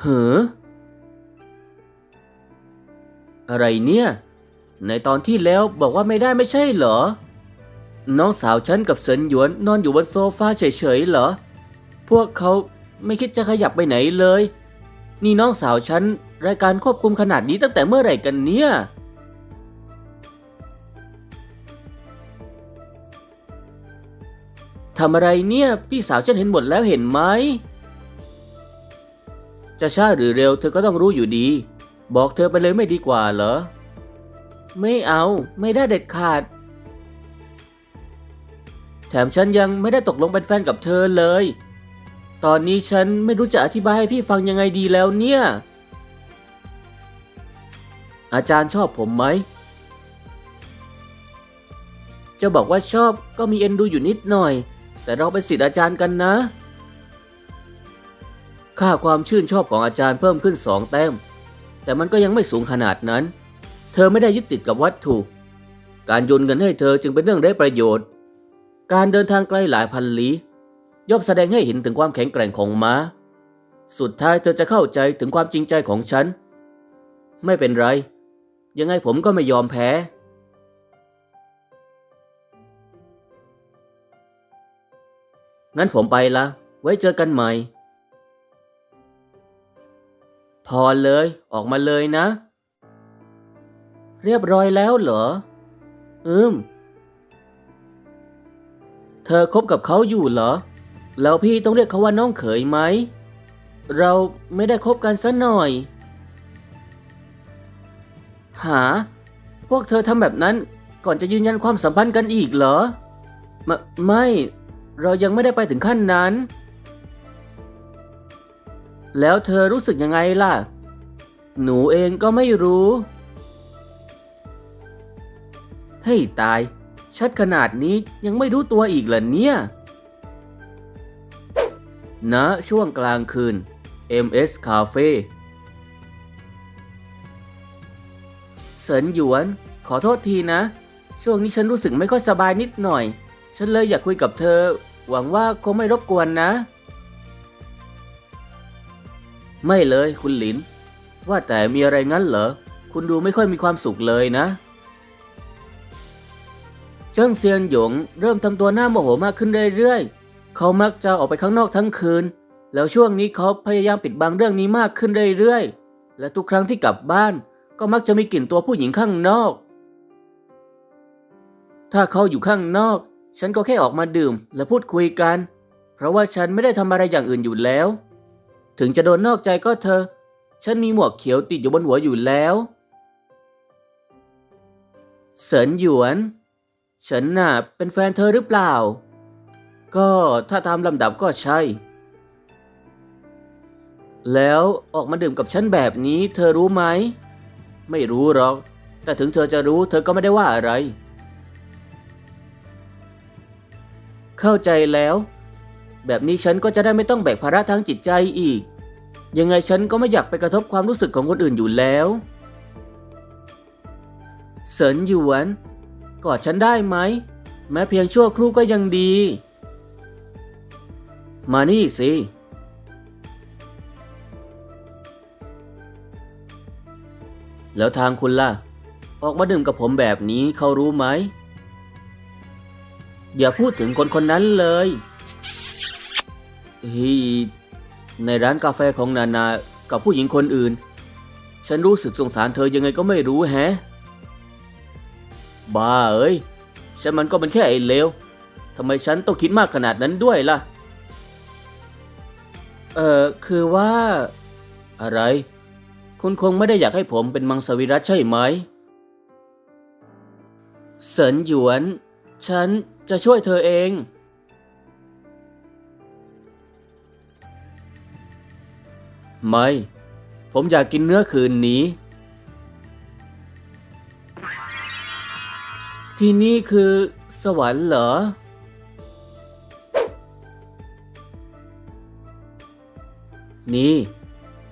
เหออะไรเนี่ย ในตอนที่แล้วบอกว่าไม่ได้ไม่ใช่เหรอ น้องสาวฉันกับเซินหยวนนอนอยู่บนโซฟาเฉยๆเหรอ พวกเขาไม่คิดจะขยับไปไหนเลย นี่น้องสาวฉันรายการควบคุมขนาดนี้ตั้งแต่เมื่อไหร่กันเนี่ย ทำอะไรเนี่ย พี่สาวฉันเห็นหมดแล้วเห็นไหม จะช้าหรือเร็วเธอก็ต้องรู้อยู่ดี บอกเธอไปเลยไม่ดีกว่าเหรอ ไม่เอาไม่ได้เด็ดขาด แถมฉันยังไม่ได้ตกลงเป็นแฟนกับเธอเลย ตอนนี้ฉันไม่รู้จะอธิบายให้พี่ฟังยังไงดีแล้วเนี่ย อาจารย์ชอบผมไหม จะบอกว่าชอบก็มีเอ็นดูอยู่นิดหน่อย แต่เราเป็นศิษย์อาจารย์กันนะ ค่าความชื่นชอบของอาจารย์เพิ่มขึ้นสองแต้ม แต่มันก็ยังไม่สูงขนาดนั้น เธอไม่ได้ยึดติดกับวัตถุ การโยนเงินให้เธอจึงเป็นเรื่องไร้ประโยชน์ การเดินทางไกลหลายพันลี้ย่อมแสดงให้เห็นถึงความแข็งแกร่งของม้า สุดท้ายเธอจะเข้าใจถึงความจริงใจของฉัน ไม่เป็นไร ยังไงผมก็ไม่ยอมแพ้ งั้นผมไปละ ไว้เจอกันใหม่ พอเลยออกมาเลยนะ เรียบร้อยแล้วเหรอ อืม เธอคบกับเขาอยู่เหรอ แล้วพี่ต้องเรียกเขาว่าน้องเขยไหม เราไม่ได้คบกันซะหน่อย หา พวกเธอทำแบบนั้นก่อนจะยืนยันความสัมพันธ์กันอีกเหรอ ไม่ เรายังไม่ได้ไปถึงขั้นนั้น แล้วเธอรู้สึกยังไงล่ะ หนูเองก็ไม่รู้เฮ้ตาย ชัดขนาดนี้ยังไม่รู้ตัวอีกเหรอเนี่ยณช่วงกลางคืน MS Cafe เสินหยวน ขอโทษทีนะ ช่วงนี้ฉันรู้สึกไม่ค่อยสบายนิดหน่อย ฉันเลยอยากคุยกับเธอ หวังว่าคงไม่รบกวนนะ ไม่เลยคุณหลิน ว่าแต่มีอะไรงั้นเหรอ คุณดูไม่ค่อยมีความสุขเลยนะ เจิ้งเซียนหยงเริ่มทำตัวหน้าโมโหมากขึ้นเรื่อยๆ เขามักจะออกไปข้างนอกทั้งคืน แล้วช่วงนี้เขาพยายามปิดบังเรื่องนี้มากขึ้นเรื่อยๆ และทุกครั้งที่กลับบ้านก็มักจะมีกลิ่นตัวผู้หญิงข้างนอก ถ้าเขาอยู่ข้างนอก ฉันก็แค่ออกมาดื่มและพูดคุยกัน เพราะว่าฉันไม่ได้ทำอะไรอย่างอื่นอยู่แล้ว ถึงจะโดนนอกใจก็เธอ ฉันมีหมวกเขียวติดอยู่บนหัวอยู่แล้ว เสินหยวน ฉันน่ะเป็นแฟนเธอหรือเปล่า ก็ถ้าตามลำดับก็ใช่ แล้วออกมาดื่มกับฉันแบบนี้ เธอรู้ไหม ไม่รู้หรอก แต่ถึงเธอจะรู้เธอก็ไม่ได้ว่าอะไร เข้าใจแล้ว แบบนี้ฉันก็จะได้ไม่ต้องแบกภาระทางจิตใจอีก ยังไงฉันก็ไม่อยากไปกระทบความรู้สึกของคนอื่นอยู่แล้วเสินหยวนกอดฉันได้ไหม แม้เพียงชั่วครู่ก็ยังดี มานี่สิ แล้วทางคุณล่ะ ออกมาดื่มกับผมแบบนี้เขารู้ไหม อย่าพูดถึงคนคนนั้นเลย ฮีในร้านกาแฟของนานากับผู้หญิงคนอื่น ฉันรู้สึกสงสารเธอยังไงก็ไม่รู้แฮะ บ้าเอ้ย ฉันมันก็เป็นแค่ไอ้เลวทำไมฉันต้องคิดมากขนาดนั้นด้วยล่ะ เอ่อ คือว่า อะไร คุณคงไม่ได้อยากให้ผมเป็นมังสวิรัตใช่ไหม เสินหยวน ฉันจะช่วยเธอเอง ไม่ ผมอยากกินเนื้อคืนนี้ ที่นี่คือ สวรรค์เหรอ นี่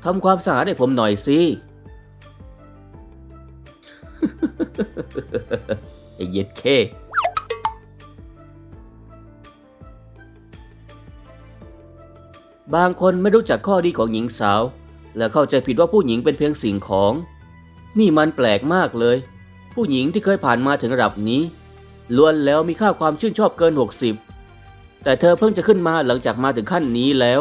ทำความสะอาดให้ผมหน่อยสิไอ้เย็ดเค บางคนไม่รู้จักข้อดีของหญิงสาว และเข้าใจผิดว่าผู้หญิงเป็นเพียงสิ่งของ นี่มันแปลกมากเลย ผู้หญิงที่เคยผ่านมาถึงระดับนี้ ล้วนแล้วมีค่าความชื่นชอบเกิน 60 แต่เธอเพิ่งจะขึ้นมาหลังจากมาถึงขั้นนี้แล้ว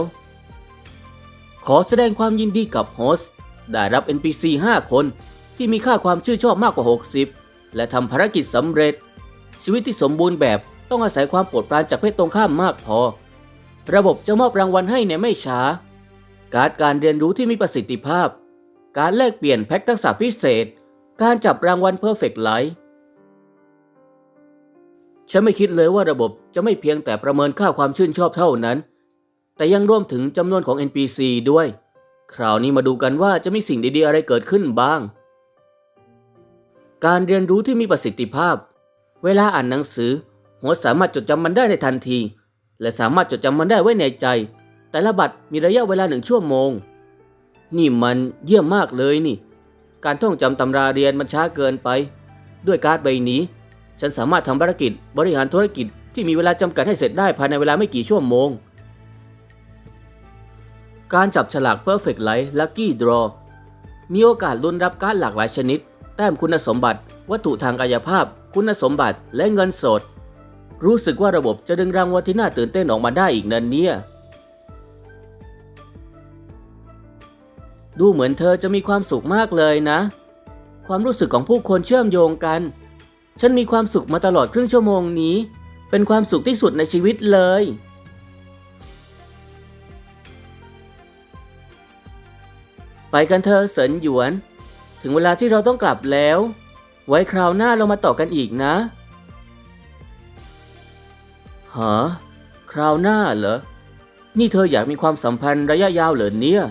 ขอแสดงความยินดีกับโฮสต์ได้รับ NPC 5 คนที่มีค่าความชื่นชอบมากกว่า 60 และทำภารกิจสำเร็จ ชีวิตที่สมบูรณ์แบบต้องอาศัยความโปรดปรานจากเพศตรงข้ามมากพอ ระบบจะมอบรางวัลให้ในไม่ช้า การการเรียนรู้ที่มีประสิทธิภาพ การแลกเปลี่ยนแพ็กทักษะพิเศษ การจับรางวัล Perfect Life ฉันไม่คิดเลยว่าระบบจะไม่เพียงแต่ประเมินค่าความชื่นชอบเท่านั้น แต่ยังรวมถึงจำนวนของ NPC ด้วย คราวนี้มาดูกันว่าจะมีสิ่งดีๆอะไรเกิดขึ้นบ้าง การเรียนรู้ที่มีประสิทธิภาพ เวลาอ่านหนังสือ หัวสามารถจดจำมันได้ในทันที และสามารถจดจำมันได้ไว้ในใจ แต่ละบัตรมีระยะเวลาหนึ่งชั่วโมง นี่มันเยี่ยมมากเลยนี่ การท่องจำตำราเรียนมันช้าเกินไป ด้วยการ์ดใบนี้ ฉันสามารถทำภารกิจบริหารธุรกิจที่มีเวลาจำกัดให้เสร็จได้ภายในเวลาไม่กี่ชั่วโมง การจับฉลาก Perfect Life Lucky Draw มีโอกาสลุ้นรับการ์ดหลากหลายชนิด แต้มคุณสมบัติ วัตถุทางกายภาพ คุณสมบัติ และเงินสด รู้สึกว่าระบบจะดึงรางวัลที่น่าตื่นเต้นออกมาได้อีกนั่นเนี่ย ดูเหมือนเธอจะมีความสุขมากเลยนะ ความรู้สึกของผู้คนเชื่อมโยงกัน ฉันมีความสุขมาตลอดครึ่งชั่วโมงนี้ เป็นความสุขที่สุดในชีวิตเลย ไปกันเถอะเสินหยวน ถึงเวลาที่เราต้องกลับแล้ว ไว้คราวหน้าเรามาต่อกันอีกนะ ฮะคราวหน้าเหรอ นี่เธออยากมีความสัมพันธ์ระยะยาวเหรอเนี่ย